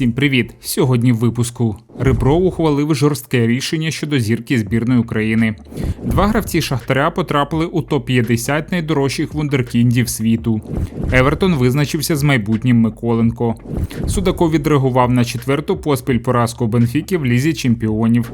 Всім привіт! Сьогодні в випуску Рибров ухвалив жорстке рішення щодо зірки збірної України. Два гравці Шахтаря потрапили у топ-50 найдорожчих вундеркіндів світу. Евертон визначився з майбутнім Миколенко. Судаков відреагував на четверту поспіль поразку Бенфіки в лізі чемпіонів.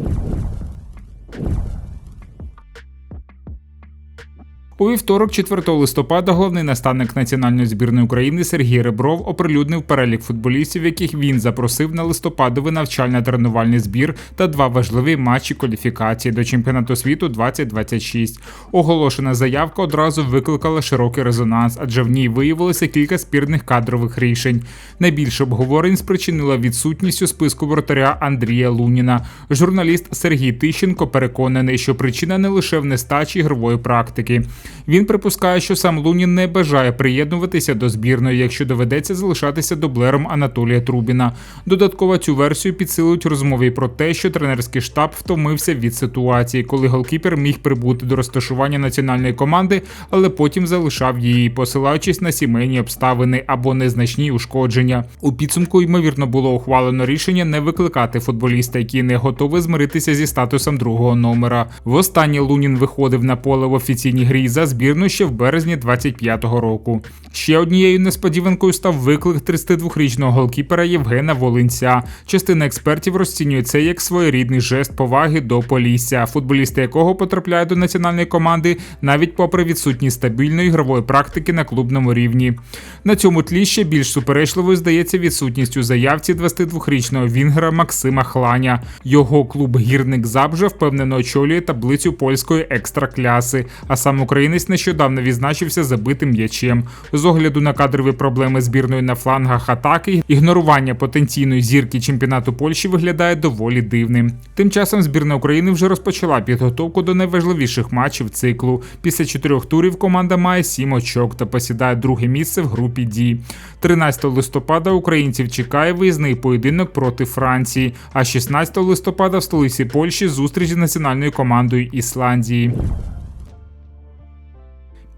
У вівторок, 4 листопада, головний наставник національної збірної України Сергій Ребров оприлюднив перелік футболістів, яких він запросив на листопадовий навчально-тренувальний збір та два важливі матчі кваліфікації до чемпіонату світу 2026. Оголошена заявка одразу викликала широкий резонанс, адже в ній виявилося кілька спірних кадрових рішень. Найбільше обговорень спричинила відсутність у списку вратаря Андрія Луніна. Журналіст Сергій Тищенко переконаний, що причина не лише в нестачі ігрової практики. Він припускає, що сам Лунін не бажає приєднуватися до збірної, якщо доведеться залишатися дублером Анатолія Трубіна. Додатково цю версію підсилують розмови про те, що тренерський штаб втомився від ситуації, коли голкіпер міг прибути до розташування національної команди, але потім залишав її, посилаючись на сімейні обставини або незначні ушкодження. У підсумку ймовірно було ухвалено рішення не викликати футболіста, який не готовий змиритися зі статусом другого номера. Востаннє Лунін виходив на поле в офіційній грі за збірну ще в березні 25-го року. Ще однією несподіванкою став виклик 32-річного голкіпера Євгена Волинця. Частина експертів розцінює це як своєрідний жест поваги до Полісся, футболісти якого потрапляють до національної команди навіть попри відсутність стабільної ігрової практики на клубному рівні. На цьому тлі ще більш суперечливою здається відсутність у заявці 22-річного Вінгера Максима Хланя. Його клуб Гірник Забжа впевнено очолює таблицю польської екстракляси, а сам українець нещодавно відзначився забитим м'ячем. З огляду на кадрові проблеми збірної на флангах атаки, ігнорування потенційної зірки чемпіонату Польщі виглядає доволі дивним. Тим часом збірна України вже розпочала підготовку до найважливіших матчів циклу. Після чотирьох турів команда має сім очок та посідає друге місце в групі Ді. 13 листопада українців чекає виїзний поєдинок проти Франції, а 16 листопада в столиці Польщі зустріч з національною командою Ісландії.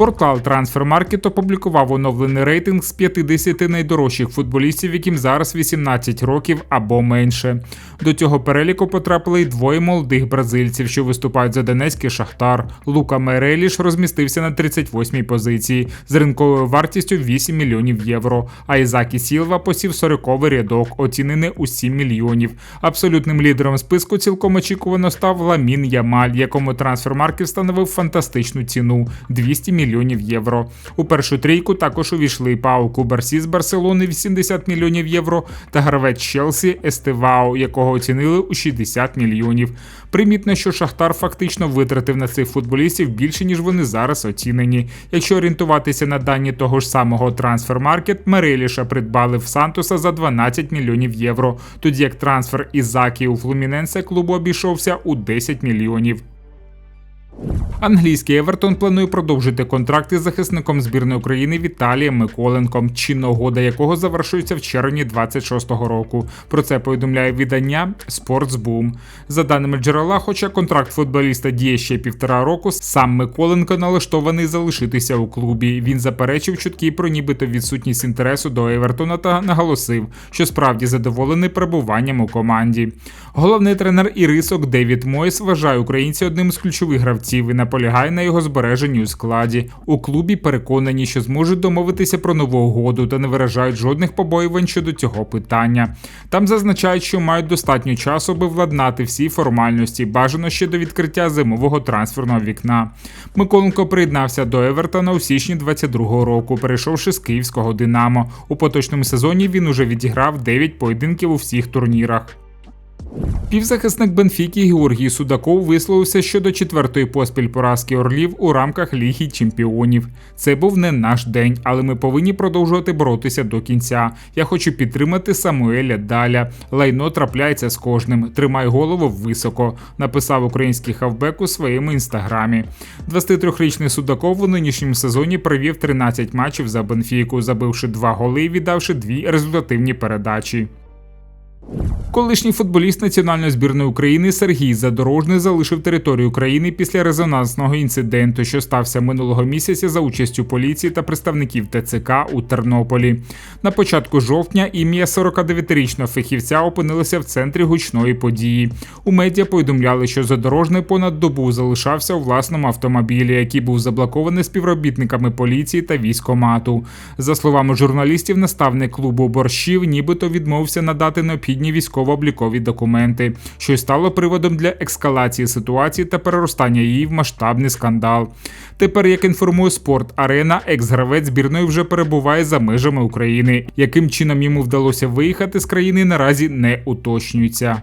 Портал Transfermarket опублікував оновлений рейтинг з 50 найдорожчих футболістів, яким зараз 18 років або менше. До цього переліку потрапили й двоє молодих бразильців, що виступають за Донецький Шахтар. Лука Мереліш розмістився на 38-й позиції з ринковою вартістю 8 мільйонів євро. А Ізакі Сілва посів 40-й рядок, оцінений у 7 мільйонів. Абсолютним лідером списку цілком очікувано став Ламін Ямаль, якому трансфермаркет встановив фантастичну ціну 200 мільйонів мільйонів євро. У першу трійку також увійшли Пау Кубарсі з Барселони 80 мільйонів євро та гравець Челсі Естевао, якого оцінили у 60 мільйонів. Примітно, що Шахтар фактично витратив на цих футболістів більше ніж вони зараз оцінені. Якщо орієнтуватися на дані того ж самого трансфермаркет, Мереліша придбали в Сантоса за 12 мільйонів євро, тоді як трансфер Ізакі у Флуміненсе клубу обійшовся у 10 мільйонів. Англійський Евертон планує продовжити контракти з захисником збірної України Віталієм Миколенком, чинна угода якого завершується в червні 26-го року. Про це повідомляє видання Sportsboom. За даними джерела, хоча контракт футболіста діє ще півтора року, сам Миколенко налаштований залишитися у клубі. Він заперечив чутки про нібито відсутність інтересу до Евертона та наголосив, що справді задоволений перебуванням у команді. Головний тренер Ірисок Девід Мойс вважає українця одним з ключових гравців і наполягає на його збереженні у складі. У клубі переконані, що зможуть домовитися про нову угоду та не виражають жодних побоювань щодо цього питання. Там зазначають, що мають достатньо часу, аби владнати всі формальності, бажано ще до відкриття зимового трансферного вікна. Миколенко приєднався до Евертона у січні 22-го року, перейшовши з київського Динамо. У поточному сезоні він уже відіграв 9 поєдинків у всіх турнірах. Півзахисник Бенфіки Георгій Судаков висловився щодо четвертої поспіль поразки орлів у рамках Ліги Чемпіонів. Це був не наш день, але ми повинні продовжувати боротися до кінця. Я хочу підтримати Самуеля Даля. Лайно трапляється з кожним. Тримай голову високо. Написав український хавбек у своєму інстаграмі. 23-річний Судаков у нинішньому сезоні провів 13 матчів за Бенфіку, забивши два голи і віддавши дві результативні передачі. Колишній футболіст національної збірної України Сергій Задорожний залишив територію країни після резонансного інциденту, що стався минулого місяця за участю поліції та представників ТЦК у Тернополі. На початку жовтня ім'я 49-річного фахівця опинилося в центрі гучної події. У медіа повідомляли, що Задорожний понад добу залишався у власному автомобілі, який був заблокований співробітниками поліції та військомату. За словами журналістів, наставник клубу борщів нібито відмовився надати необхідні військово-облікові документи, що й стало приводом для ескалації ситуації та переростання її в масштабний скандал. Тепер, як інформує спорт Арена, екс-гравець збірної вже перебуває за межами України. Яким чином йому вдалося виїхати з країни, наразі не уточнюється.